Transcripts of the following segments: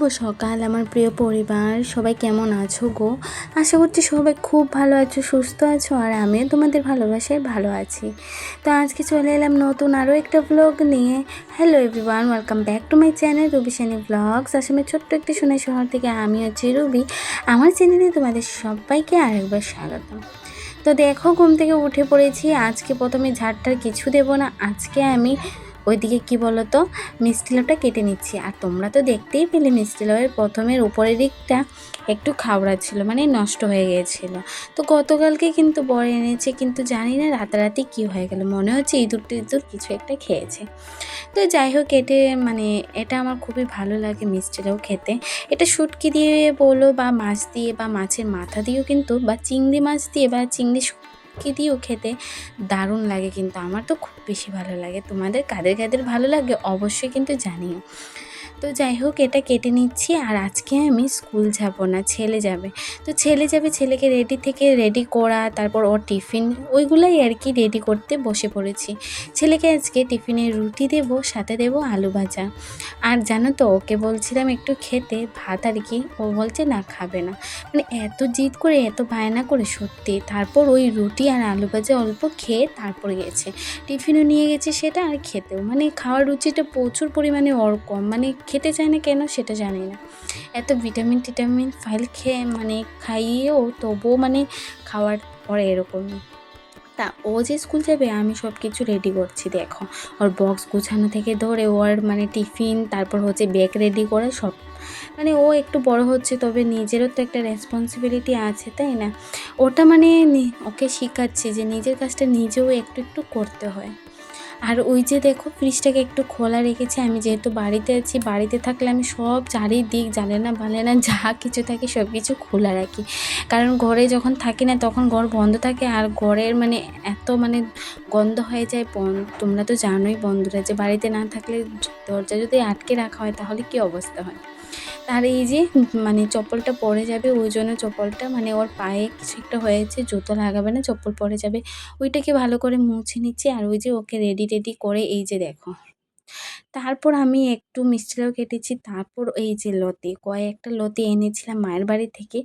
শুভ সকাল, আমার প্রিয় পরিবার। সবাই কেমন আছো গো? আশা করছি সবাই খুব ভালো আছো, সুস্থ আছো, আর আমিও তোমাদের ভালোবাসায় ভালো আছি। তো আজকে চলে এলাম নতুন আরও একটা ব্লগ নিয়ে। Hello everyone welcome back to my channel Ruby Sunny vlogs আসামের ছোট্ট একটি সোনাই শহর থেকে আমি হচ্ছি রুবি আমার চ্যানেলে তোমাদের সবাইকে আরেকবার স্বাগতম। তো দেখো, ঘুম থেকে উঠে পড়েছি। আজকে প্রথমে ঝাড়টার কিছু দেবো না। আজকে আমি ওইদিকে কি বলো তো মিষ্টি কেটে নিচ্ছি। আর তোমরা তো দেখতেই পেলে মিষ্টি লাউয়ের প্রথমের উপরের দিকটা একটু খাওড়া ছিল মানে নষ্ট হয়ে গিয়েছিল। তো গতকালকে কিন্তু বড় এনেছে, কিন্তু জানি না রাতারাতি কি হয়ে গেল। মনে হচ্ছে ইঁদুর টিঁদুর কিছু একটা খেয়েছে। তো যাই হোক, এটে মানে এটা আমার খুবই ভালো লাগে মিষ্টি লাউ খেতে। এটা শুটকি দিয়ে বলো বা মাছ দিয়ে বা মাছের মাথা দিয়েও কিন্তু বা চিংড়ি মাছ দিয়ে বা চিংড়ি শুটকি দিয়েও খেতে দারুণ লাগে কিন্তু আমার তো খুব বেশি ভালো লাগে। তোমাদের কাদের কাদের ভালো লাগে অবশ্যই কিন্তু জানিও। তো যাই হোক, এটা কেটে নিচ্ছি আর আজকে আমি স্কুল যাব না, ছেলে যাবে। তো ছেলে যাবে, ছেলেকে রেডি থেকে রেডি করা, তারপর ওর টিফিন ওইগুলাই আর কি রেডি করতে বসে পড়েছি। ছেলেকে আজকে টিফিনে রুটি দেবো, সাথে দেবো আলু ভাজা। আর জানো তো, ওকে বলছিলাম একটু খেতে, ভাত আর কি, ও বলছে না, খাবে না। মানে এত জিদ করে, এত বায়না করে, সত্যি, তারপর ওই রুটি আর আলু ভাজা অল্প খেয়ে তারপর গেছে। টিফিনও নিয়ে গেছে সেটা আর খেতেও। মানে খাওয়ার রুচিটা প্রচুর পরিমাণে ওর কম। মানে খেতে চায় না কেন সেটা জানি না। এত ভিটামিন টিটামিন ফাইল খেয়ে মানে খাইয়েও তবুও মানে খাওয়ার পরে এরকমই তা ও যে স্কুল যাবে, আমি সব কিছু রেডি করছি, দেখো। ওর বক্স গুছানো থেকে ধরে ওর মানে টিফিন তারপর হচ্ছে ব্যাগ রেডি করে সব। মানে ও একটু বড় হচ্ছে, তবে নিজেরও তো একটা রেসপন্সিবিলিটি আছে, তাই না? ওটা মানে ওকে শেখাচ্ছে যে নিজের কাজটা নিজেও একটু একটু করতে হয়। আর ওই যে দেখো ফ্রিজটাকে একটু খোলা রেখেছি। আমি যেহেতু বাড়িতে আছি, বাড়িতে থাকলে আমি সব চারিদিক জানে না বালে না যা কিছু থাকে সব কিছু খোলা রাখি। কারণ ঘরে যখন থাকি না, তখন ঘর বন্ধ থাকে আর ঘরের মানে এত মানে গন্ধ হয়ে যায় তোমরা তো জানোই বন্ধুরা, যে বাড়িতে না থাকলে দরজা যদি আটকে রাখা হয়, তাহলে কি অবস্থা হয়? আর এই যে মানে চপ্পলটা পরে যাবে, ওই জন্য চপ্পলটা মানে ওর পায়ে কিছু একটা হয়েছে, জুতো লাগাবে না, চপ্পল পরে যাবে। ওইটাকে ভালো করে মুছে নিচ্ছি, আর ওই যে ওকে রেডি টেডি করে এই যে দেখো। তারপর আমি একটু মিষ্টিটাও কেটেছি, তারপর এই যে লতি, কয়েকটা লতি এনেছিলাম মায়ের বাড়ি থেকে,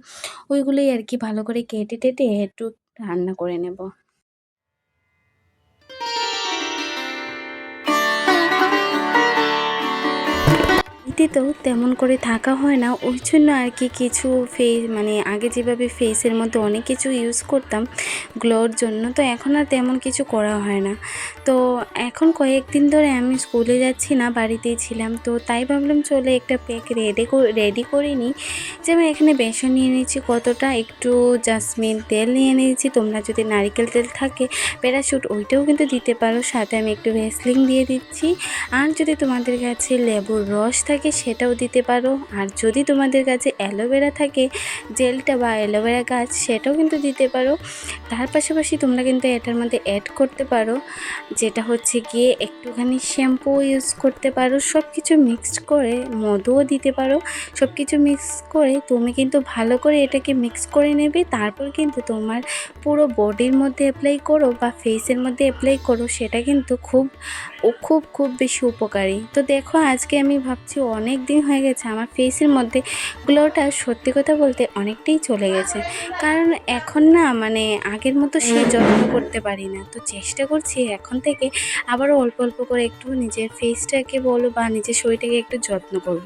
ওইগুলোই আর কি ভালো করে কেটে, টেটে একটু রান্না করে নেব। এমনিতেও তেমন করে থাকা হয় না। ওই জন্য আর কি কিছু ফেস মানে আগে যেভাবে ফেসের মধ্যে অনেক কিছু ইউজ করতাম গ্লোর জন্য, তো এখন আর তেমন কিছু করা হয় না। তো এখন কয়েকদিন ধরে আমি স্কুলে যাচ্ছি না, বাড়িতেই ছিলাম, তো তাই ভাবলাম চলে একটা প্যাক রেডি রেডি করে নিই। যেমন এখানে বেসন নিয়ে নিয়েছি, কতটা? একটু জাসমিন তেল নিয়ে নিয়েছি, তোমরা যদি নারিকেল তেল থাকে প্যারাশুট ওইটাও কিন্তু দিতে পারো। সাথে আমি একটু ভেসলিং দিয়ে দিচ্ছি। আর যদি তোমাদের কাছে লেবুর রস থাকে সেটাও দিতে পারো। আর যদি তোমাদের কাছে অ্যালোভেরা থাকে, জেলটা বা অ্যালোভেরা গাছ, সেটাও কিন্তু দিতে পারো। তার পাশাপাশি তোমরা কিন্তু এটার মধ্যে অ্যাড করতে পারো, যেটা হচ্ছে গিয়ে একটুখানি শ্যাম্পু ইউজ করতে পারো সব কিছু মিক্সড করে মধুও দিতে পারো। সব কিছু মিক্স করে তুমি কিন্তু ভালো করে এটাকে মিক্স করে নেবে, তারপর কিন্তু তোমার পুরো বডির মধ্যে অ্যাপ্লাই করো বা ফেসের মধ্যে অ্যাপ্লাই করো, সেটা কিন্তু খুব খুব খুব বেশি উপকারী। তো দেখো, আজকে আমি ভাবছি অনেক দিন হয়ে গেছে আমার ফেসের মধ্যে গ্লোটা সত্যি কথা বলতে অনেকটাই চলে গেছে। কারণ এখন না মানে আগের মতো সে যত্ন করতে পারি না। তো চেষ্টা করছি এখন থেকে আবারও অল্প অল্প করে একটু নিজের ফেসটাকে বলো বা নিজের শরীরটাকে একটু যত্ন করব।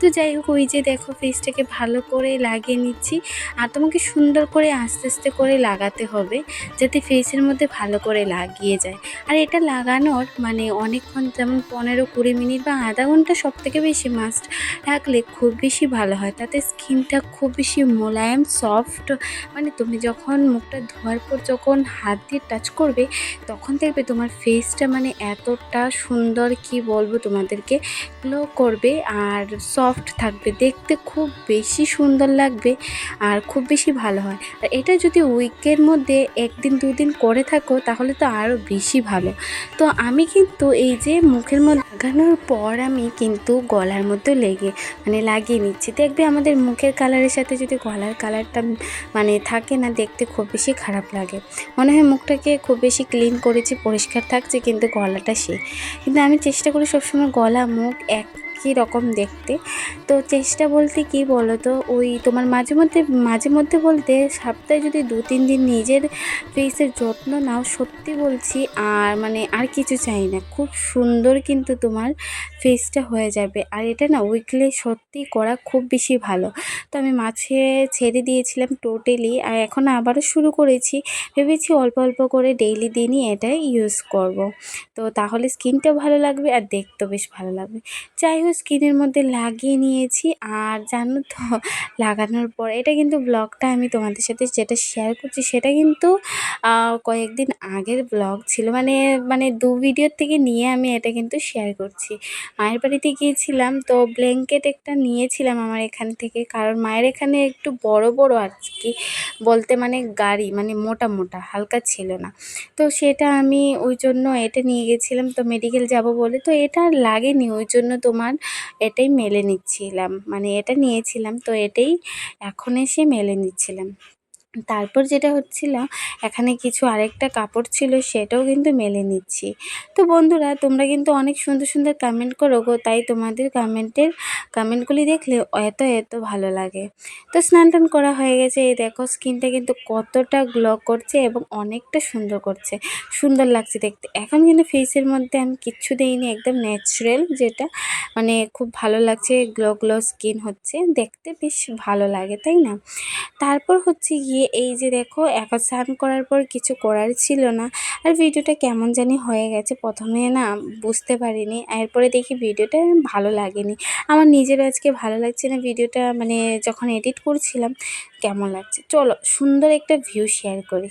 তো যাই হোক ওই যে দেখো ফেসটাকে ভালো করে লাগিয়ে নিচ্ছি আর তোমাকে সুন্দর করে আস্তে আস্তে করে লাগাতে হবে যাতে ফেসের মধ্যে ভালো করে লাগিয়ে যায়। আর এটা লাগানোর মানে অনেকক্ষণ যেমন পনেরো কুড়ি মিনিট বা আধা ঘণ্টা সব থেকে বেশি মাস্ট রাখলে খুব বেশি ভালো হয়। তাতে স্কিনটা খুব বেশি মোলায়েম সফট মানে তুমি যখন মুখটা ধোয়ার পর যখন হাত দিয়ে টাচ করবে, তখন দেখবে তোমার ফেসটা মানে এতটা সুন্দর, কি বলব তোমাদেরকে গ্লো করবে আর সফট থাকবে। দেখতে খুব বেশি সুন্দর লাগবে আর খুব বেশি ভালো হয়। আর এটা যদি উইকের মধ্যে একদিন, দুদিন করে থাকো, তাহলে তো আরও বেশি ভালো। তো আমি কিন্তু এই যে মুখের মধ্যে লাগানোর পর আমি কিন্তু গলার মধ্যে লেগে মানে লাগিয়ে নিচ্ছি। দেখবে আমাদের মুখের কালারের সাথে যদি গলার কালারটা মানে থাকে না, দেখতে খুব বেশি খারাপ লাগে। মনে হয় মুখটাকে খুব বেশি ক্লিন করেছি, পরিষ্কার থাকছে, কিন্তু গলাটা সে কিন্তু আমি চেষ্টা করি সবসময় গলা, মুখ এক একই রকম দেখতে? তো চেষ্টা বলতে কি বলো তো ওই তোমার মাঝে মধ্যে মাঝে মধ্যে বলতে সপ্তাহে যদি দু, তিন দিন নিজের ফেসের যত্ন নাও, সত্যি বলছি, আর মানে আর কিছু চাই না। খুব সুন্দর কিন্তু তোমার ফেসটা হয়ে যাবে। আর এটা না উইকলি সত্যি করা খুব বেশি ভালো। তো আমি মাছে ছেড়ে দিয়েছিলাম টোটালি আর এখন আবারও শুরু করেছি। ভেবেছি অল্প অল্প করে ডেইলি দিনই এটা ইউজ করব। তো তাহলে স্কিনটাও ভালো লাগবে আর দেখতেও বেশ ভালো লাগবে। যাই হোক স্কিনের মধ্যে লাগিয়ে নিয়েছি। আর জানো তো, লাগানোর পর, এটা কিন্তু ব্লগটা আমি তোমাদের সাথে যেটা শেয়ার করছি, সেটা কিন্তু কয়েকদিন আগের ব্লগ ছিল। মানে মানে দু ভিডিওর থেকে নিয়ে আমি এটা কিন্তু শেয়ার করছি। মায়ের বাড়িতে গিয়েছিলাম, তো ব্ল্যাঙ্কেট একটা নিয়েছিলাম আমার এখান থেকে। কারণ মায়ের এখানে একটু বড় বড় আর কি। বলতে মানে গাড়ি মানে মোটা মোটা, হালকা ছিল না। তো সেটা আমি ওই জন্য এটা নিয়ে গেছিলাম, তো মেডিকেল যাব বলে। তো এটা আর লাগেনি, ওই জন্য তোমার এটাই মেলে নিচ্ছিলাম। মানে এটা নিয়েছিলাম, তো এটাই এখন এসে মেলে নিচ্ছিলাম। তারপর যেটা হচ্ছিল, এখানে কিছু আরেকটা কাপড় ছিল, সেটাও কিন্তু মেলে নিচ্ছি। তো বন্ধুরা, তোমরা কিন্তু অনেক সুন্দর সুন্দর কমেন্ট করো গো, তাই তোমাদের কমেন্টের কমেন্টগুলি দেখলে এত এত ভালো লাগে। তো স্নান টান করা হয়ে গেছে, এই দেখো স্কিনটা কিন্তু কতটা গ্লো করছে এবং অনেকটা সুন্দর করছে। সুন্দর লাগছে দেখতে। এখন কিন্তু ফেসের মধ্যে আমি কিচ্ছু দিইনি, একদম ন্যাচারাল যেটা মানে খুব ভালো লাগছে গ্লো গ্লো স্কিন হচ্ছে। দেখতে বেশ ভালো লাগে, তাই না? তারপর হচ্ছে গিয়ে এই যে দেখো এখন স্নান করার পর কিছু করার ছিল না। আর ভিডিওটা কেমন জানি হয়ে গেছে, প্রথমে না বুঝতে পারিনি এরপরে দেখি ভিডিওটা ভালো লাগেনি। আমার নিজের আজকে ভালো লাগছে না ভিডিওটা মানে যখন এডিট করছিলাম, কেমন লাগছে? চলো সুন্দর একটা ভিউ শেয়ার করি।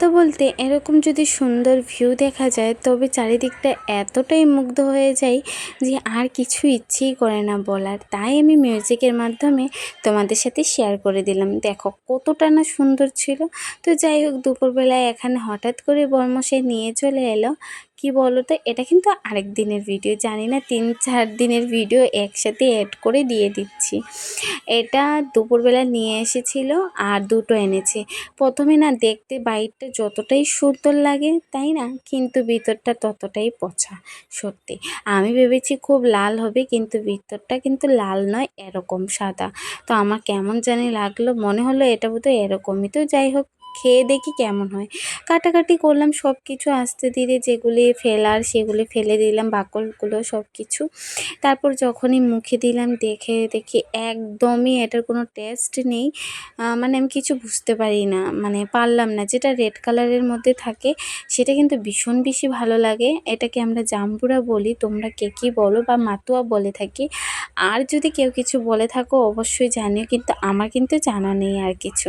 কথা বলতে এরকম যদি সুন্দর ভিউ দেখা যায়, তবে চারিদিকটা এতটাই মুগ্ধ হয়ে যাই যে আর কিছু ইচ্ছেই করে না বলার। তাই আমি মিউজিকের মাধ্যমে তোমাদের সাথে শেয়ার করে দিলাম। দেখো কতটা না সুন্দর ছিল। তো যাই হোক, দুপুরবেলায় এখানে হঠাৎ করে বর্মশাই নিয়ে চলে এলো। কি বলো তো এটা কিন্তু আরেক দিনের ভিডিও জানি না, তিন, চার দিনের ভিডিও একসাথে অ্যাড করে দিয়ে দিচ্ছি। এটা দুপুরবেলা নিয়ে এসেছিল আর দুটো এনেছে। প্রথমে না দেখতে বাইরটা যতটাই সুন্দর লাগে, তাই না? কিন্তু ভিতরটা ততটাই পচা, সত্যি। আমি ভেবেছি খুব লাল হবে, কিন্তু ভিতরটা কিন্তু লাল নয়, এরকম সাদা। তো আমার কেমন জানি লাগল, মনে হলো এটা বোধহয় এরকমই। তো যাই হোক খেয়ে দেখি কেমন হয়। কাটাকাটি করলাম সব কিছু আস্তে ধীরে যেগুলি ফেলার সেগুলি ফেলে দিলাম, বাকলগুলো সব কিছু তারপর যখনই মুখে দিলাম, দেখে দেখি একদমই এটার কোনো টেস্ট নেই। মানে আমি কিছু বুঝতে পারি না মানে পারলাম না। যেটা রেড কালারের মধ্যে থাকে, সেটা কিন্তু ভীষণ বেশি ভালো লাগে। এটাকে আমরা জাম্বুরা বলি, তোমরা কে কী বলো বা মাতুয়া বলে থাকি। আর যদি কেউ কিছু বলে থাকো, অবশ্যই জানিও, কিন্তু আমার কিন্তু জানা নেই আর কিছু।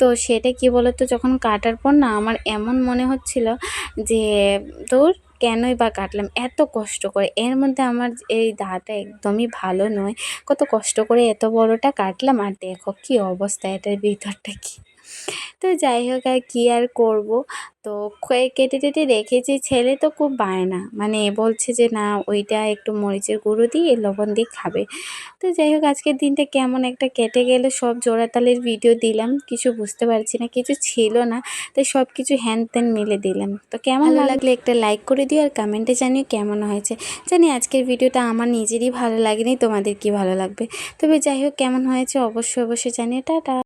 তো সেটা কি বলো তো যখন কাটার পর না আমার এমন মনে হচ্ছিল যে, তোর কেনই বা কাটলাম? এত কষ্ট করে। এর মধ্যে আমার এই দাটা একদমই ভালো নয়। কত কষ্ট করে এত বড়টা কাটলাম? আর দেখো কি অবস্থা এটার ভিতরটা কী। তো যাই হোক আর কী আর করব। তো কেটে টেটে রেখেছি ছেলে তো খুব বায়না মানে বলছে যে না ওইটা একটু মরিচের গুঁড়ো দিয়ে লবণ দিয়ে খাবে। তো যাই হোক আজকের দিনটা কেমন একটা কেটে গেলে। সব জোড়াতালের ভিডিও দিলাম। কিছু বুঝতে পারছি না কিছু ছিল না। তাই সব কিছু হ্যান ত্যান মিলে দিলাম। তো কেমন লাগলে? একটা লাইক করে দিও আর কমেন্টে জানিও কেমন হয়েছে। জানি আজকের ভিডিওটা আমার নিজেরই ভালো লাগেনি তোমাদের কি ভালো লাগবে? তবে যাই হোক কেমন হয়েছে অবশ্যই অবশ্যই জানিয়ে টাটা।